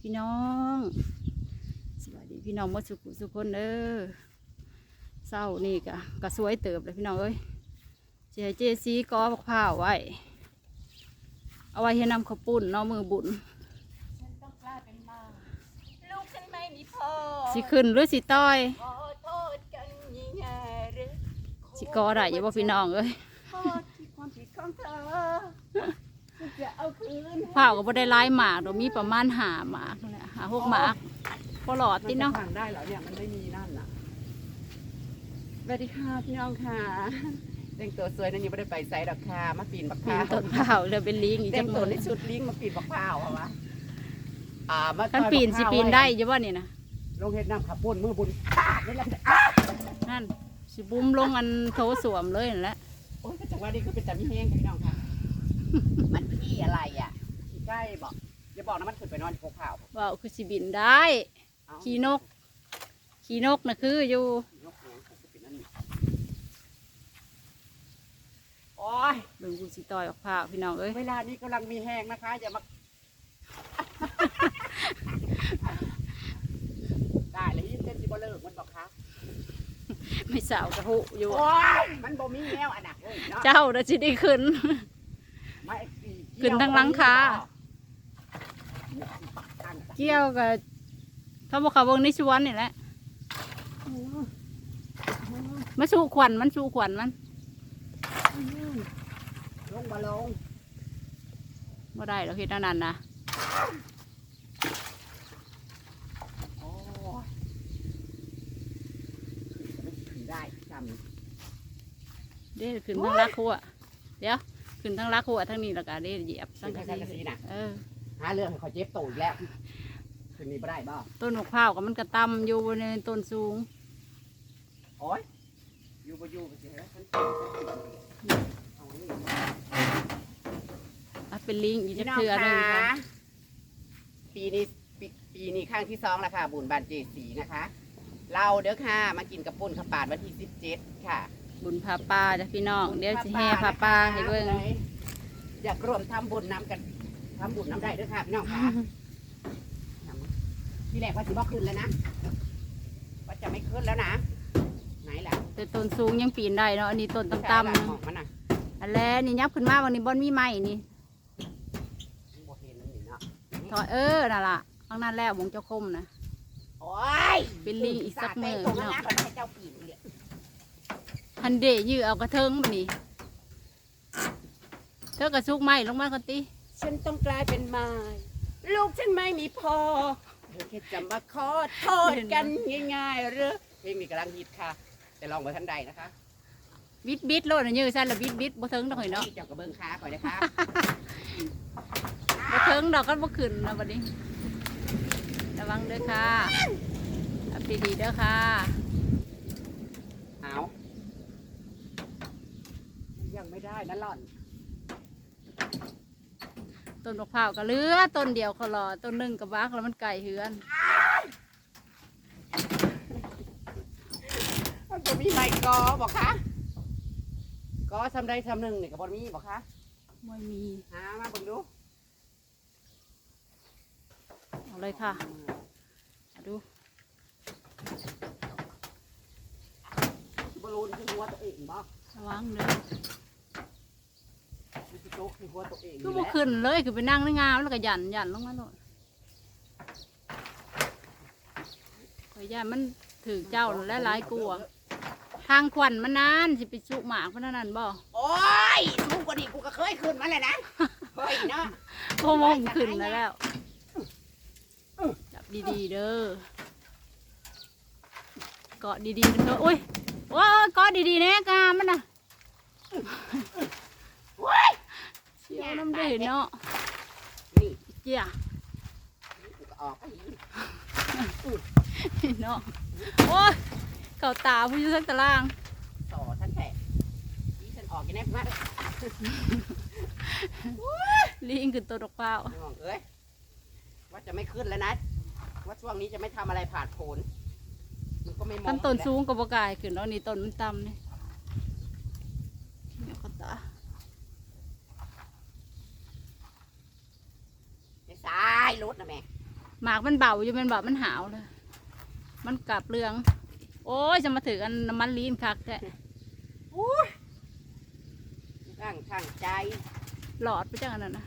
พี่น้องสวัสดีพี่น้องหมดสุขุสุขคนเด้อเศร้านี่กะกะสวยเติบเลยพี่น้องเอ้ยเจให้เจซีกอบักพร้าวไว้ เอาไว้ให้นำข้าวปุ้นเน้องมือบุญฉันต้องกลายเป็นบ้าลูกฉันไม่มีพ่อสิขึ้นหรือสิต้อยขอโทษกันยิ่งใหญ่หรือสิกอได้อยังบ่พี่น้องเอ้ย โทษที่ความผิดของเธอ ฉันจะเอาคืนพร้าวก็บ่ได้หลายหมากดอกมีประมาณหาหมากนั่นแหละหาหกหมากพอหลอดติเนาะมัจผ่านได้เหรอเนี่ยมันไม่มีนั่นน่ะสวัสดีค่ะพี่น้องค่ะแต่งตัวสวยนั่นยังไม่ได้ไปไซด์ดอกค่ะมาปีนบักปีพร้านวต้นพร้าวเลยเป็นลิงอีกแต่จังกตัมืวอในชุดลิงมาปีนบักพร้าวเหรอวะอ่ามาคันปีนสิปีนได้อยังว่านี่นะลงเฮ็ดน้ำขับปุ่นมือบุญนี่แหละนั่นสิบุ้มลงอันโถสวมเลยนั่นแหละโอ้ยก็จังหวะนี้คือเป็นแต่มีแห้งค่ะพี่น้องค่ะ มันขี้อะไรอะขี้ใกล้บอกอย่าบอกนะมันขึ้นไปนอนที่ภูเขาว่าคือสิบินได้ เอ้าขี่นก ขี่นกนะคืออยู่ นกแหงก็เป็นอันนี้โอ้ย เบิ่งกูสิต่อยออกผ้าพี่น้องเอ้ย เวลานี้กำลังมีแห้งนะคะ อย่ามา ได้เลยยิ่งเต้นสิบ่เลิกมันบอกคะไม่สาวกระหุอยู่ โอ้ยมันบ่มีแนวอันน่ะเฮ้ยเนาะ เจ้าเดี๋ยวสิได้ขึ้นไม่อี ขึ้นทางหลังคาตั้งใจเกี่ยวกับถ้าบอกเขาเบิ่งในสวนนี่แหละมาสู้ขวัญมันสู้ขวัญมันลงมาลงบ่ได้เราเฮ็ดอันนั้นนะโอ้ยขึ้นได้จำเด้ขึ้นทางลักหัวเดี๋ยว ขึ้นทางลักหัวทางนี้แล้วก็เด้เหยียบขึ้นทางกระสีน่ะ เออหาเรื่องให้เขาเจ็บตูดแล้วคืนนี้ไม่ได้บ่ต้นมะพร้าวก็มันกระตำอยู่ในต้นสูงโอ้ยอยู่บ่อยู่ก็สิให้ฉันเอาอันนี้อะเป็นลิงอีกจะพี่น้องเทือหนึงคะค่ะปีนี้ปีปีนี้ครั้งที่สองแล้วค่ะ บุญบานเจสีนะคะ เราเด้อค่ะ มากินกระปุ้นข้าวปาดวันที่สิบเจ็ดค่ะ บุญพาปลาจ้ะพี่น้อง เดี๋ยวสิแห่พาปลาให้เบิ่งอยากร่วมทำบุญน้ำกันทำบุญน้ำได้เด้อค่ะพี่น้องค่ะที่แรกว่าสิบ่ขึ้นแล้วนะว่าจะไม่ขึ้นแล้วนะไหนล่ะแต่ต้นสูงยังปีนได้เนาะอันนี้ต้นใช่ต่ำล่ะหมอกมันน่ะๆอันแล้วนี่ยับขึ้นมาวันนี้บอนมีไม้นี่บ่เห็นนั่นนี่เนาะถอยเออนั่นล่ะข้างนั้นแล้ววงเจ้าคมนะโอ้ยเป็นลิงอีกสักมื้อตรงนั้นนะเขาให้เจ้าปีนเลยฮันเดยื้อเอากระเทิงมานี่เธอกระซุกไม้ลงมาคนติฉันต้องกลายเป็นไม้ลูกฉันไม่มีพ่อเธอแค่จะมาขอโทษกันง่ายๆหรือเพลงนี้กำลังฮิตค่ะ แต่ลองมาทันใดนะคะ บิดบิดโลดน่ะยื้อซั่นละบิดบิดบ่เทิงดอกหอยเนาะเจ้ากระเบื้องค้าก่อนนะคะบ่เทิงดอกก็บ่ขึ้นนะบัดนี้ ระวังเด้อค่ะอับดีๆเด้อค่ะ เอายัง ไม่ได้นะหล่อน ต้นมะพร้าวก็เหลือต้นเดียวเขารอต้นหนึงกับบักแล้วมันไก่เหือน มันจะมีไม้กอบอกคะกอทำได้ทำหนึ่งนี่กับบอมีบอกคะไม่มีหามาเบิ่งดูเอาเลยค่ะเอาดูบอลูนคือหัวตัวเองบอกระวังเด้อคือโต๊ะคือหัวตัวเองคือนี่บ่แหละขึ้นเลยคือไปนั่งในงามแล้วก็ยันยันลงมาโลดข่อยย่านมันถือเจ้าและหลายกลัวาทางขวัญมันนานสิไปสุหมากเพราะนั่นบ่โอ้ยสูงกว่านี้กูก็เคยขึ้นมาเลยนะเฮ้ยเนาะโอ้มงขึ้นแล้วแล้ว จับดีๆเด้อเกาะดีๆเด้อโอ้ยว้าเกาะดีๆแน่กามมันน่ะโอ้ย เชี่ยวน้ำเดือเนาะนี่เจ้ากูก็ออกไปอีกเนาะโอ้ยเก่าตาผู้อยู่ทั้งตารางต่อท่านแผลนี่ฉันออกยังไงมาลิงขึ้นตัวดอกเปล่าน้องเอ้ยว่าจะไม่ขึ้นแล้วนะว่าช่วงนี้จะไม่ทำอะไรผ่านผลมันก็ไม่มองขั้นต้นแล้วสูงกับบกล้ายขึ้นแล้วนี่ต้นมันต่ำนี่เดี๋ยวก็ตา ไอ้สายรถนะแม่หมากมันเบาอยู่มันเบามันหาวเลยมันกลับเรือง โอ้ยจะมาถือกันน้ำมันลีนคักแท้ร่างทางใจ หลอดไปจังอันนั้นนะ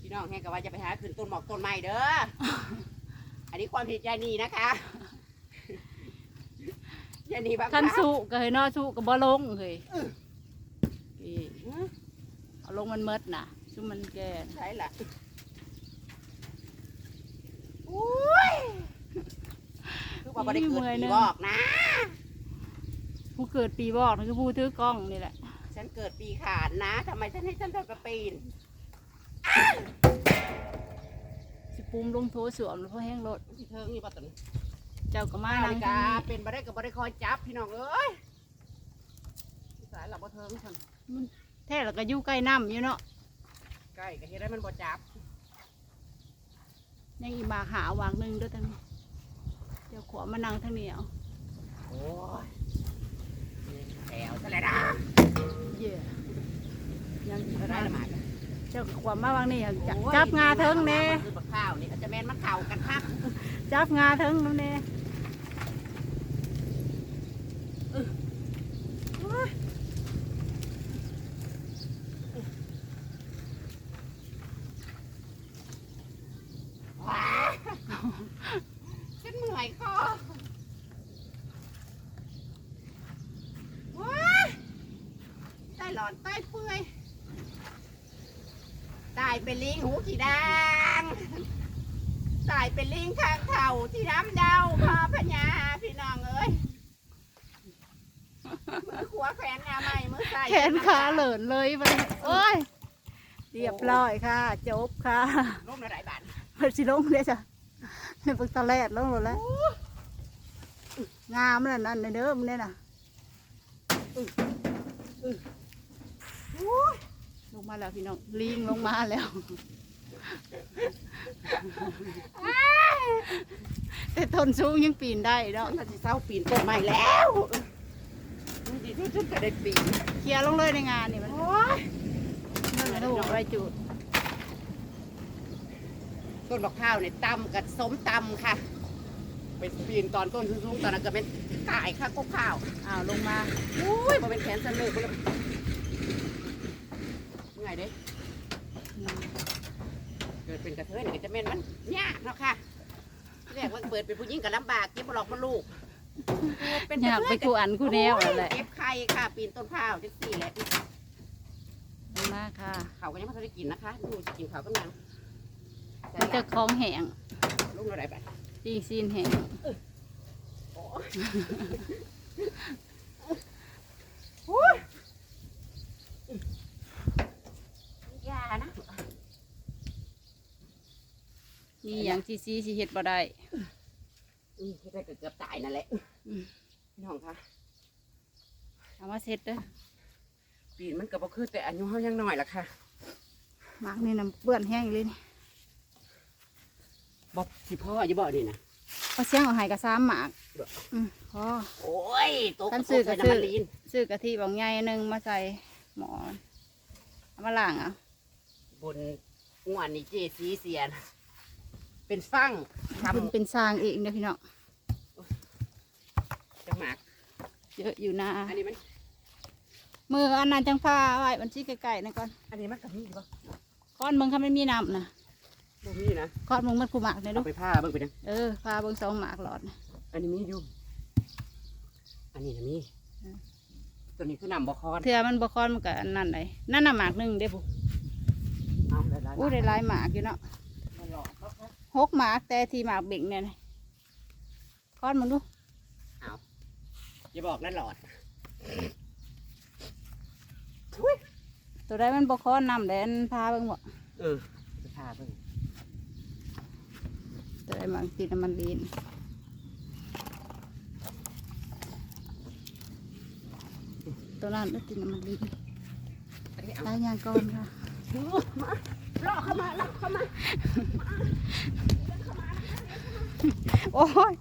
พี่น้องแห้งก็ว่าจะไปหาขึ้นต้นหมอกต้นไม้เด้อ อันนี้ความผิดยายนีนะคะยายนีบางคันครั้งสู้ก็เฮ้ยเนอสู้ก็บ่ลงเฮ้ยนี่เอาลงมันเมดน่ะซุ่มมันแก่ใช่ละอุ้ยคือ ว่าบ่ได้เกิดปีบอกนะ ผู้เกิดปีบอกนั่นคือผู้ถือกล้องนี่แหละ ฉันเกิดปีขานนะทำไมฉันให้ฉันโดนกระปีนสิปุ้มลงโถสวมแล้วพอแห้งรถที่เทิงนี่ป่ะตอนนี้เจ้าก็มานานั่ฬิงกาเป็นบ่ได้กับบ่ได้คอยจับพี่น้องเอ้ยสายหลับบ่เทิงฉันแท้แล้วก็อยู่ใกล้น้ำอยู่เนาะใกล้ก็เฮ็ดให้มันบ่จับยังอีหมากหาวางหนึ่งเด้วยทางนี้เดี๋ยวขวามานั่งทางนี้เอาโอ้ยแถวซะแล้วนะเย่ยังอีกได้มาละหมาดเจ้าขวามาวางนี่เอาจับจับงาเทิงแน่คือบักข้าวนี่ก็จะแม่นมันเข่ากันคักจับงาเทิงน้ำแน่ ว้าฉันเมื่อยคอว้าใต้หล อนใต้เปื่อยตายเป็นลิงหูขี่ดางตายเป็นลิงข้างเข่าที่น้ำเดาพอพญาพี่น้องเอ้ยมือขวาแขวนงาใหม่มือซ้ายแขนขาเหลินเลยไปโอ้ยเรียบร้อยค่ะ จบค่ะล้มในหลายบาทเพิ่นสิลงเลยจ้ะในปึกตะแลดลงหมดแล้วงามนั่นนั่นในเดิมเนี่ยน่ะ ลงมาแล้วพี่น้อง ลิงลงมาแล้ว แต่ทนสูงยังปีนได้เนาะมันจะเศร้าปีนต้นไม้แล้วดีที่สุดก็ได้ปีน เคลียร์ลงเลยในงานนี่มันโอ้ยนั่นแหละถูกไรจุด ต้นบักข้าวเนี่ยตำกับสมตำค่ะ ไปปีนตอนต้นสูงๆตอนนั้นก็เป็นตายค่ะกบข้าวอ้าวลงมา อุ้ยมันเป็นแขนสันเลยก็เลย ไงเด้อืมเกิดเป็นกระเทยนี่ก็จะแม่นมันยากเนาะค่ะเรียกว่าเปิดเป็นผู้หญิงก็ลำบากเก็บบ่หลอกบ่ลูกเป็นอยากไปกูอันกูแนวนั่นแหละเก็บไข่ค่ะ ปีนต้นข้าวจังสี่แหละลงมาค่ะเขาก็ยังไม่ทันได้กินนะคะดูจะกินเขาวก็ยังมันจะคลองแห้งลุงอะไรไปปีกซีนแห้งโอ้โอ้ยอยานะ มีอย่างซีซีสิเฮ็ดบ่ได้อืมได้เกือบตายนั่นแหละอืมพี่น้องคะเอามาเสร็จเด้อปีนมันก็บ่คือแต่อายุเขายังน้อยล่ะค่ะหมากนี่น้ำเปื้อนแห้งเลยนี่บ่สิพ่ออย่าบอกนี่นะเอาเสียงเอาใหายกระซ้ำหมากเด้ออืมพอ โอ้ยตกท่านซื้อก็ใส่ซื้อน้ำมันลีนซื้อกะทิบางใหญ่หนึ่งมาใส่หมอเอามาล้างเอะบนงวนนี่เจสีเสียน เป็นฟั่งทคุณเป็นสร้างเองเด้อพี่น้องำจังหมากเยอะอยู่นะอันนี้มัน มืออันนั้นจังผ้าไว้มันชี้ไก่ๆนั่นก่อนอันนี้มันกับมีดปะก้อนมึงเขาไม่มีน้ำนะบ่มีนะก้อนมึงมันกูหมากเลยลูเอากไปผ้าเบิ่งไปนะเออพาเบิ่งสองหมากหลอดนะอันนี้มีอยู่อันนี้นะมีอืม ตัวนี้คือนำบอคอนเทื่อมันบ่ก้อนมันก็อันนั่นเลยนั่นน่ะหมากหนึ่งเด้อผู้เอาได้หลายอู้ได้หลายหมากอยู่เนาะ หกหมากแต่ที่หมากเบ่งเนี่ยนะก้อนมึงดูอย่าบอกนั่นหลอดตัวใดมันบ่ก้อนน้ำแดนพาเบิ่งบ่เออจะผ้าเบิ่งตัวใดหมากติดน้ำมันลีนตัวนั้นก็ติดน้ำมันลีนอันนี้เอาลายยางก่อนค่ะมา ล่อเข้ามาล่อเข้ามา โอ้ย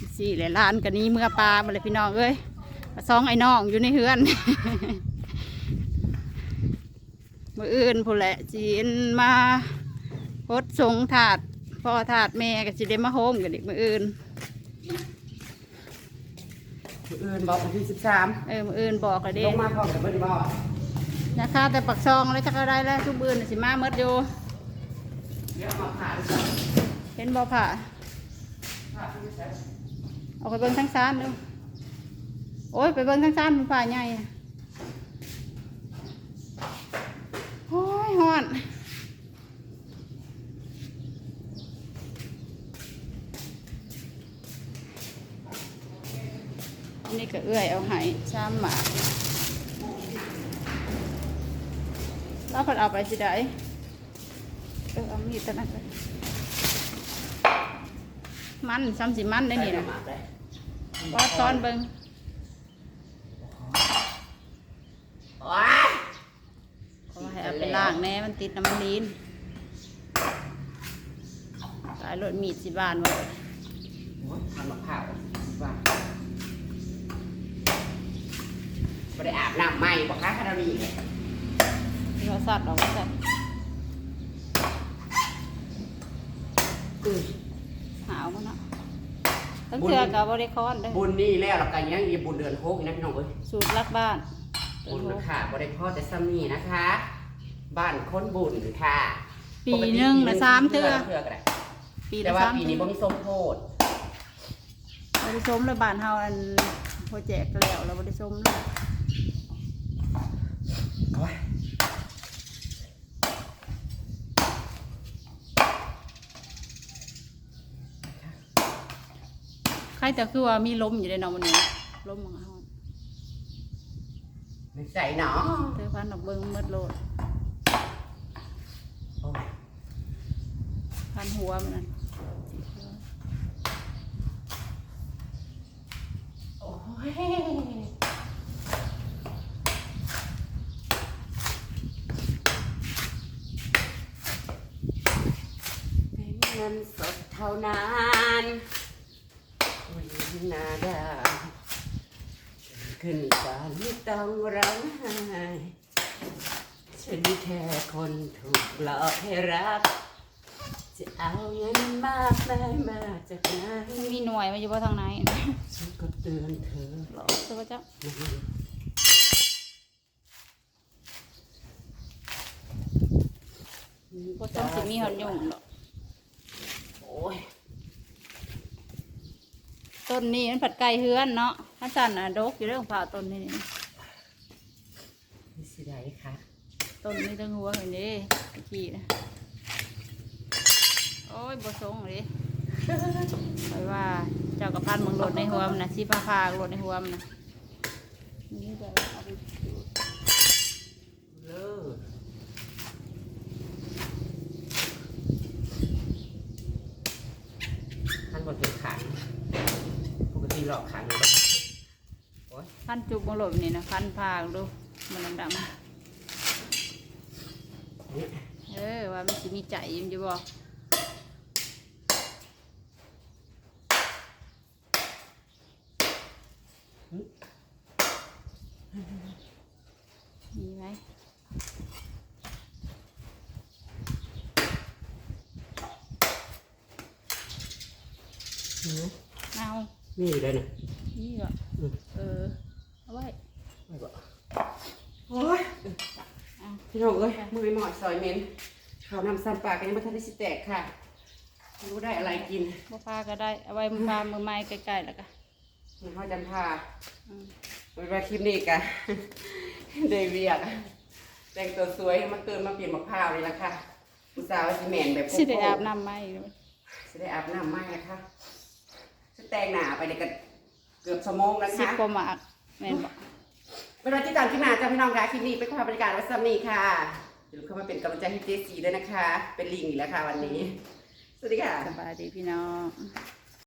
สสี่แหละร้านกันนี้เมื่อปลามาเลยพี่น้องเอ้ยซองไอ้น้องอยู่ในเฮือนมืออื่นผู้นแหละจีนมาพดสงถาดพ่อถาดแม่ก็สิได้มาโฮมกันอีกมืออื่นมื้ ออื่นบอกวันที่สิบสามเออมืออื่นบอกเลยเด้ลงมาพร้อมกับเบิร์ดบอกนะคะแต่ปักซองแล้วจะก็ได้แล้วทุกมือน่ะสิมาเมดอยู่เดี๋ยวเอามาผ่าดูเห็นบ่ผ่าผ่าดูใช่เอาไปเบิ่งทั้งซานดูโอ้ยไปเบิ่งทั้งซานมันผ่าใหญ่อะโอ้ยฮ้อน อันนี้ ก็เอื้อยเอาให้ชามหมาแล้วคนเอาไปสิได้เออเอามีดตัวนั้นไปมันซ้ำสิมันได้นี่นะว่าตอนเบิงโอ้ยเขาให้เอาไปล้างแน่มันติดน้ำมันลีนตายรถมีดสิบานวะโอ้ยทำมะพร้าวว่าไม่ได้อาบน้ำไหมบอกค่ะคาราบีเลยเราสัตว์ออกมาสัตว์อือหาวมันเนาะตั้งเทือกับบริคอนเด้อบุญนี่แล้วเราก็ยังมีบุญเดือนหกอีกนะพี่น้องเอ้ยสูตรรักบ้านบุญนะคะบริพ่อแต่ซ้ำนี่นะคะ บ้านคนบุญค่ะปีหนึ่งละสามเทือเทือก็ได้ปีแต่ละว่าสามปีเทืนี้อบ่มีสมโพธบริสมเลยบ้านเฮาอันโปรเจกต์แล้วเราบริสมเลย โอ้ยใครแต่คือว่ามีลมอยู่ในนอนวันนี้ลมของเฮาไม่ใส่หนอเธอพันดอกเบิ้งหมืดโลดโอ้ยพันหัวมันนั่นโอ้ยเป็นเงินสดเท่านั้นวินาดาขึ้นศาลไม่ต้องร้องไห้ฉันแค่คนถูกหลอกให้รัก จะเอาเงินมากมายมาจากไหนมีหน่วยมาอยู่ว่าทางไหนฉันก็เตือนเธอหรอเจ้าเจ้าบ่ต้องสิมีหอนยุ่งหรอก โอ้ย ต้นนี้มันผัดไก่เฮือนเนาะพระจันทร์น่ะดกอยู่เรื่องผ่าต้นนี้นี่นี่สิได้ค่ะต้นนี้ตั้งหัวเห็นดิตะกี้นะโอ้ยบ่ทรงเลยคอยว่าเจ้ากระพันมึงโหลดในหัวมันนะชีพาพาโหลดในหัวมันนะนี่จะเอาไปดูด เลิศท่านบนเป็นขันปกติ หลอกขันเลยพันจุกมึงหลดนี่นะพันพาดูมันดำเออว่ามันสิมีใจยิมจะบอกมีไหม นี่ เอา นี่อยู่เลยนะนี่ก็อืมเออเอาไว้ไม่บอกโอ้ยเอาพี่น้องเอ้ยมือหมอดซอยเมนข้าวนำซ้ำปลากันยังไม่ทันได้สิแตกค่ะไม่รู้ได้อะไรกินบ่พาก็ได้เอาไว้มือพามือไม้ใกล้ๆแล้วก็มันเขาจันทาอืมเป็นว่าคลิปนี้กันเดวิดแต่งตัวสวยมาเกินมาเปลี่ยนมะพร้าวนี่แหละค่ะผู้สาวสิแมนแบบโกโก้สิได้อาบน้ำไหมอีกแล้วสิได้อาบน้ำไหมนะคะจะ แต่งหนาไปเนี่ยก็เกือบชั่วโมงแล้วสิบค่ะกว่าหมากแม่นบอกเป็นวันที่ตามที่มาจ้าพี่น้องค่ะคลิปนี้เป็นความบรรยากาศวัดซัมนี่ค่ะอย่าลืมเข้ามาเป็นกำลังใจให้เจสีด้วยนะคะ เป็นลิงอีกแล้วค่ะวันนี้ สวัสดีค่ะ สบายดีพี่น้อง